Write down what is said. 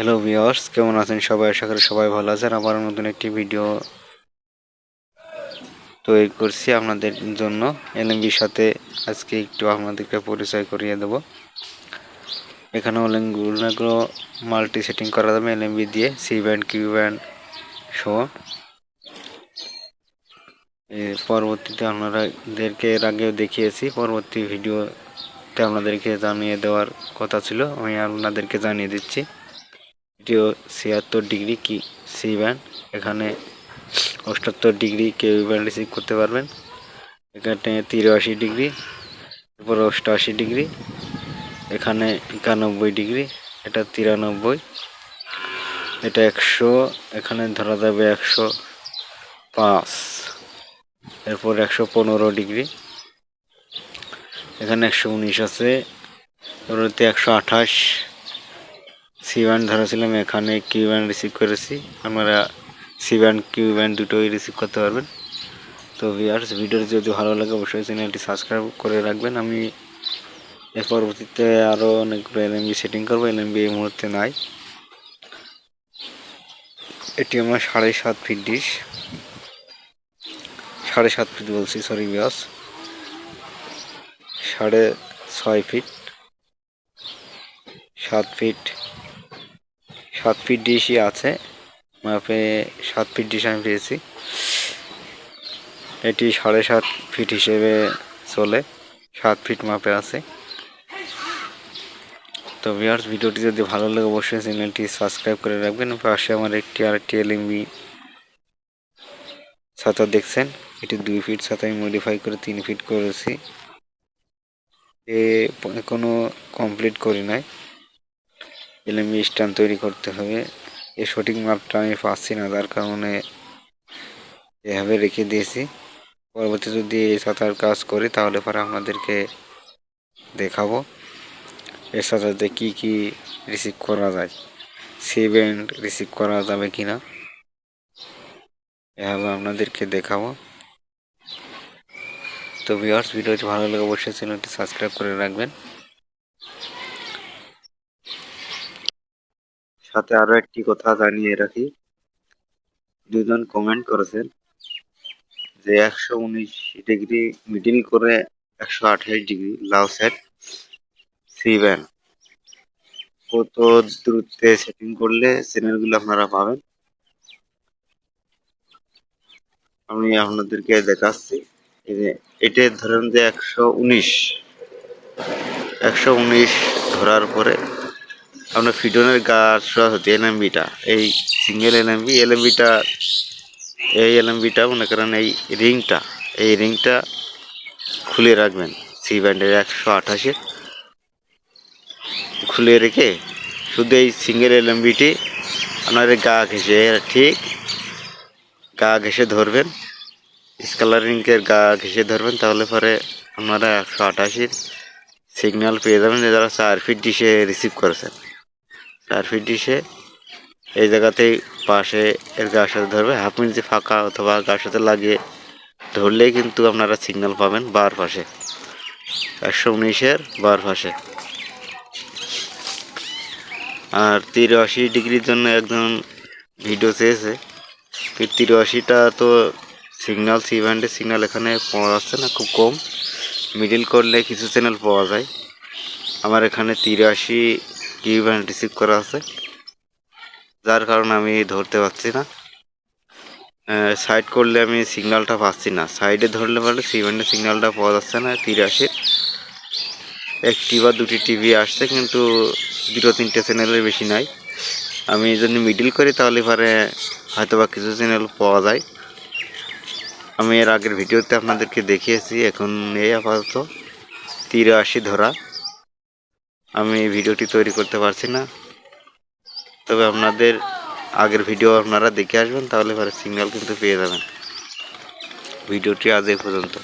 Hello viewers কেমন আছেন সবাই? আশা করি সবাই ভালো আছেন। আবার নতুন একটি ভিডিও তৈরি করছি আপনাদের জন্য। এলএমবির সাথে আজকে একটু আপনাদেরকে পরিচয় করিয়ে দেব। এখানে অনেকগুলো মাল্টি সেটিং করা যাবে এলএমবি দিয়ে সি ব্যান্ড কিউ ব্যান্ড এর পরবর্তীতে আপনারাদেরকে এর আগেও দেখিয়েছি। পরবর্তী ভিডিওতে আপনাদেরকে জানিয়ে দেওয়ার কথা ছিল। আমি আপনাদেরকে জানিয়ে দিচ্ছি। এটিও ছিয়াত্তর ডিগ্রি কি সি ব্যান্ড এখানে অষ্টাত্তর ডিগ্রি কেউ ব্যান্ড রিসিভ করতে পারবেন। এখানে তিরাশি ডিগ্রি, এরপর অষ্টআশি ডিগ্রি, এখানে একানব্বই ডিগ্রি, এটা তিরানব্বই, এটা একশো, এখানে ধরা যাবে একশো পাঁচ, এরপর একশো পনেরো ডিগ্রি, এখানে একশো উনিশ আছে পরবর্তী একশো আঠাশ সি ব্যান্ড ধরেছিলাম, এখানে কিউ ব্যান্ড রিসিভ করেছি। আমরা সি ব্যান্ড কিউ ব্যান্ড দুটোই রিসিভ করতে পারবেন। তো ভিয়ার্স ভিডিওটি যদি ভালো লাগে, অবশ্যই চ্যানেলটি সাবস্ক্রাইব করে রাখবেন। আমি এর পরবর্তীতে আরও অনেকগুলো এলএমবি সেটিং করব। এলএমবি এই মুহূর্তে নাই। এটি আমার সাড়ে সাত ফিট ডিশ সাড়ে সাত ফিট বলছি সরি বিয়াস সাড়ে ছয় ফিট সাত ফিট সাত ফিট ডিশই আছে। মাপে সাত ফিট ডিশ আমি পেয়েছি। এটি সাড়ে সাত ফিট হিসেবে চলে। সাত ফিট মাপে আছে। তো ভিউয়ার্স ভিডিওটি যদি ভালো লাগে, অবশ্যই চ্যানেলটি সাবস্ক্রাইব করে রাখবেন। পাশে আমার একটি আর আরেকটি এলএমবি ছাতা দেখছেন। এটি দুই ফিট ছাতা, আমি মডিফাই করে তিন ফিট করেছি। এ কোনো কমপ্লিট করি নাই। এলএমবি স্ট্যান্ড তৈরি করতে হবে। এর সঠিক মাপটা আমি পাচ্ছি না, যার কারণে এভাবে রেখে দিয়েছি। পরবর্তী যদি এই সাঁতার কাজ করি, তাহলে পরে আপনাদেরকে দেখাবো। এর সাথে কী কী রিসিভ করা যায় সি ব্যান্ড রিসিভ করা যাবে কি না এভাবে আপনাদেরকে দেখাবো। তো ভিউয়ার্স ভিডিওটি ভালো লাগে অবশ্যই চ্যানেলটি সাবস্ক্রাইব করে রাখবেন। সাথে আরও একটি কথা জানিয়ে রাখি। দুজন কমেন্ট করেছেন যে একশো উনিশ ডিগ্রি মিডিল করে একশো আঠাশ ডিগ্রি লাউ সেট সি ব্যান্ড কত দূরত্বে সেটিং করলে চ্যানেলগুলো আপনারা পাবেন? আমি আপনাদেরকে দেখাচ্ছি। এটা ধরেন যে একশো উনিশ। একশো উনিশ ধরার পরে আপনার ফিডনের গাছ হচ্ছে এলএমবিটা, এই সিঙ্গেল এলএমবি, এলএমবিটা, এই এল এলএমবিটা মনে করেন এই রিংটা এই রিংটা খুলে রাখবেন। সি ব্যান্ডের একশো আঠাশের। খুলে রেখে শুধু এই সিঙ্গেল এল এলএমবিটি আপনার গা ঘেসে ঠিক গা ঘেসে ধরবেন। স্কালারিংকের গা ঘেসে ধরবেন, তাহলে পরে আপনারা একশো আঠাশির সিগন্যাল পেয়ে যাবেন যারা চার ফিট ডিশে রিসিভ করেছেন। চার ফিট এই জায়গাতেই পাশে এর গার সাথে ধরবে, হাফ ইঞ্চি ফাঁকা অথবা গার সাথে লাগিয়ে ধরলেই কিন্তু আপনারা সিগন্যাল পাবেন বার পাশে। একশো উনিশের বার পাশে। আর তিরাশি ডিগ্রির জন্য একজন ভিডিও চেয়েছে। তিরাশিটা তো সিগন্যাল সি ব্যান্ডের সিগন্যাল এখানে পাওয়া যাচ্ছে না, খুব কম। মিডিল করলে কিছু চ্যানেল পাওয়া যায়। আমার এখানে তিরাশি ব্যান্ড রিসিভ করা আছে। যার কারণে আমি ধরতে পারছি না। সাইড করলে আমি সিগন্যালটা পাচ্ছি না। সাইডে ধরলে পারলে সি ব্যান্ডের সিগন্যালটা পাওয়া যাচ্ছে না তিরাশির একটি বা দুটি টিভি আসছে, কিন্তু দুটো তিনটে চ্যানেলের বেশি নাই। আমি যদি মিডিল করি, তাহলে পরে হয়তো বা কিছু চ্যানেল পাওয়া যায়। আমি এর আগের ভিডিওতে আপনাদেরকে দেখিয়েছি, এখন এই আপাতত তিরাশি ধরা। আমি এই ভিডিওটি তৈরি করতে পারছি না। তবে আপনাদের আগের ভিডিও আপনারা দেখে আসবেন, তাহলে পরে সিগন্যাল কিন্তু পেয়ে যাবেন। ভিডিওটি আজ এই পর্যন্ত।